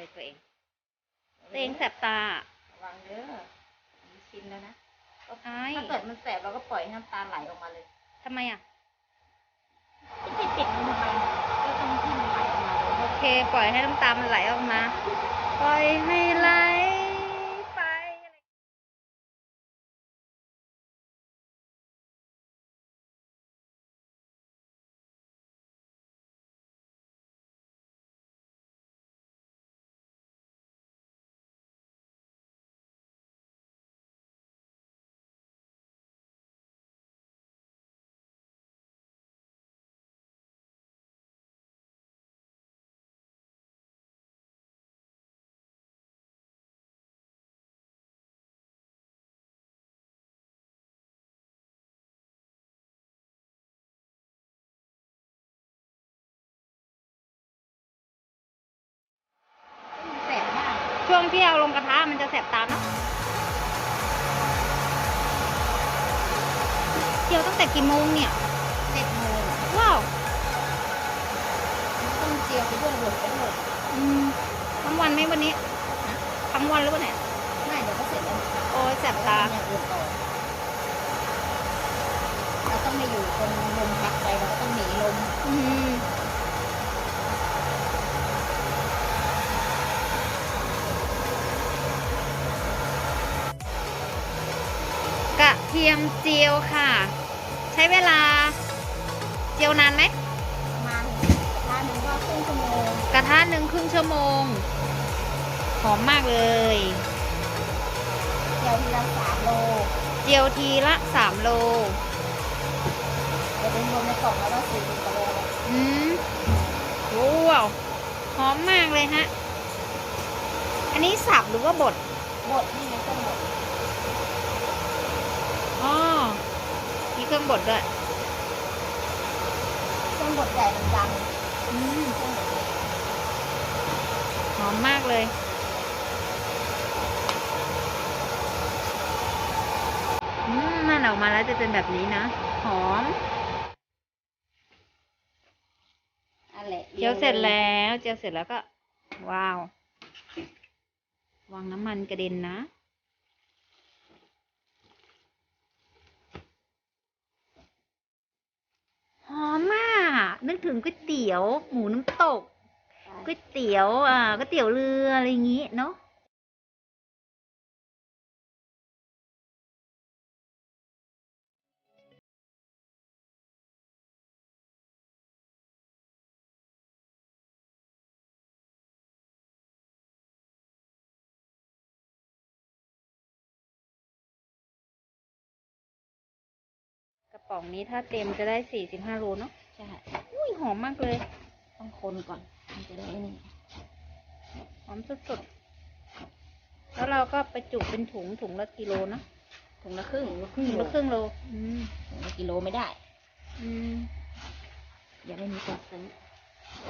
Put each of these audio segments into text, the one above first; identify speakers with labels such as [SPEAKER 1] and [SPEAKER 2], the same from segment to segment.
[SPEAKER 1] อะไรตัวเอง ตัวเองแสบตา
[SPEAKER 2] วางเด้อมีชินแล้วนะ
[SPEAKER 1] ไอ้
[SPEAKER 2] ถ้าเกิดมันแสบเราก็ปล่อยให้น้ำตาไหลออกมาเลย
[SPEAKER 1] ทำไมอะ
[SPEAKER 2] ปิดปิดมันทำไมก็ต้องที่มันไหลออกมาเลย
[SPEAKER 1] โอเค ปล่อยให้น้ำตามันไหลออกมา ปล่อยให้ไหล ช่วงที่เอาลงกระทะมันจะแสบตาเนาะเกี่ยวตั้งแต่กี่โมงเนี่ย
[SPEAKER 2] เจ็ดโมง
[SPEAKER 1] ว้าว
[SPEAKER 2] ต้องเจียวไปด้วยหลบไปด้วย
[SPEAKER 1] อืมทั้งวันไหมวันนี้ทั้งวันหรือวันไหน
[SPEAKER 2] ไม่เดี๋ยวก็เสร็จแล้ว
[SPEAKER 1] โอ้ยแสบตา
[SPEAKER 2] อย่างอื่นต่อเราต้องไม่อยู่ตรงลมพัดไปเราก็ต้องหนีลม
[SPEAKER 1] อืม กระเทียมเจียวค่ะ ใช้เวลาเจียวนานไหม
[SPEAKER 2] ประมาณร้านหนึงก็ครึ่งชั่วโมง
[SPEAKER 1] กระทะหนึ่งครึ่งชั่วโมงหอมมากเลย
[SPEAKER 2] เจียวทีละสามโล
[SPEAKER 1] เจียวทีละสามโล
[SPEAKER 2] เดี๋ยวรวมในกล่องแล้วก็สี่สิบกิโลเลย
[SPEAKER 1] อืมว้าวหอมมากเลยฮะ อันนี้สับหรือว่าบด
[SPEAKER 2] บดนี่ไงต้องบด
[SPEAKER 1] อ๋อมีเครื่องบดด้วย
[SPEAKER 2] ต้องบดใหญ่มันดัง
[SPEAKER 1] อืม
[SPEAKER 2] เครื่องบดใหญ่
[SPEAKER 1] หอมมากเลยอืมมันออกมาแล้วจะเป็นแบบนี้นะ หอม
[SPEAKER 2] อันแหละ
[SPEAKER 1] เจียวเสร็จแล้วเจียวเสร็จแล้วก็ ว้าว วางน้ำมันกระเด็นนะ หอมมากนึกถึงก๋วยเตี๋ยว หมูน้ำตกก๋วยเตี๋ยวอ่าก๋วยเตี๋ยวเรืออะไรอย่างงี้เนาะ กระป๋องนี้ถ้าเต็มจะได้สี่สิบห้าโลเนาะ
[SPEAKER 2] ใช่
[SPEAKER 1] อุ้ยหอมมากเลย
[SPEAKER 2] ต้องคนก่อนมันจะได้นี่
[SPEAKER 1] หอมสุดๆ แล้วเราก็ไปจุเป็นถุงถุงละกิโลเนอะ
[SPEAKER 2] ถุงละครึ่งถุงละครึ่ง
[SPEAKER 1] ถุงละครึ่งโลอืม
[SPEAKER 2] ถุงละกิโลไม่ได้
[SPEAKER 1] อืม
[SPEAKER 2] อย่าได้มีคนซื้อ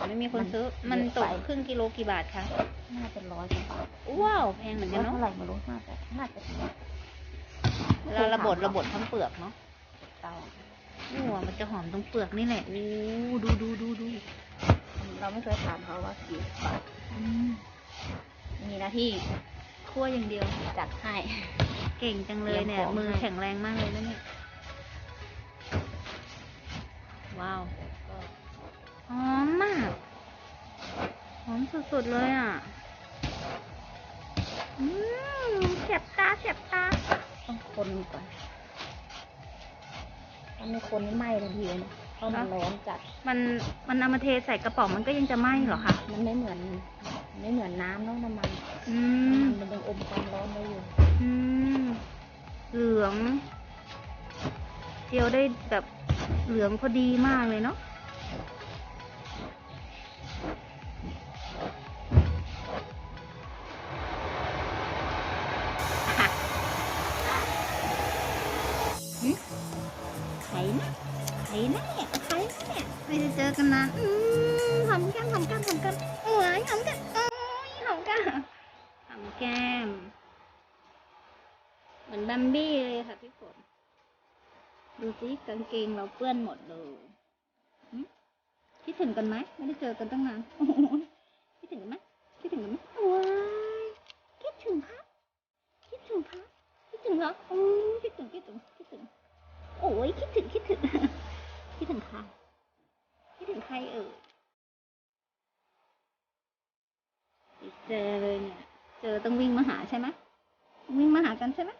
[SPEAKER 1] ไม่มีคนซื้อ
[SPEAKER 2] มั
[SPEAKER 1] มันน
[SPEAKER 2] เยอะ
[SPEAKER 1] ตก
[SPEAKER 2] ไป
[SPEAKER 1] ครึ่งกิโลกี่บาทคะ
[SPEAKER 2] น่าจะร้อยกว่าบาท
[SPEAKER 1] ว้าว แพงเหมือนกัน
[SPEAKER 2] เท่า
[SPEAKER 1] เนาะ
[SPEAKER 2] ไหร่ไม่รู้น่าจะน่าจะถึง
[SPEAKER 1] เวลาระบดระบดทั้งเปลือกเนาะ
[SPEAKER 2] เตา
[SPEAKER 1] อู้วมันจะหอมตรงเปลือกนี่แหละอู้ดูดูดูดู
[SPEAKER 2] เราไม่เคยถามเขาว่ากี่บาท
[SPEAKER 1] อืม
[SPEAKER 2] มีหน้าที่
[SPEAKER 1] คั่วอย่างเดียว
[SPEAKER 2] จัดให้
[SPEAKER 1] เก่งจังเลยเนี่ย
[SPEAKER 2] เตรียมของ
[SPEAKER 1] มือ
[SPEAKER 2] ให้
[SPEAKER 1] แข็งแรงมากเลยนะเนี่ย ว้าว
[SPEAKER 2] ก็
[SPEAKER 1] หอมมากหอมสุดๆเลยอะอืมเจ็บตาเจ็บตา
[SPEAKER 2] ต้องคนก่อน ถ้าไม่คนนี่ไหม้ทันทีเลยนะเพราะมันร้อนจัด
[SPEAKER 1] มันมันเอามาเทใส่กระป๋องมันก็ยังจะไหม้เหรอคะ
[SPEAKER 2] มันไม่เหมือนมันไม่เหมือนน้ำเนาะน้ำมัน
[SPEAKER 1] อืม
[SPEAKER 2] มันยังอมความร้อนไว้อยู่
[SPEAKER 1] อืม เหลือง เจียวได้แบบเหลืองพอดีมากเลยเนาะ อกันนะอหอมแก้มหอมแก้มหอมแก้มโอ้ยหอมแก้มโอ้ยหอมแก้มหอมแก้ม เหมือนบัมบี้เลยค่ะพี่ฝนดูสิกางเกงเราเปื้อนหมดเลยคิดถึงกันไหมไม่ได้เจอกันตั้งนานคิดถึงกันไหมคิดถึงกันไหมว้ายคิดถึงพระคิดถึงพระคิดถึงเหรอโอ้คิดถึงคิดถึงคิดถึงโอ้ยคิดถึงคิดถึง ใช่ไหมวิ่งมาหากันใช่ไหม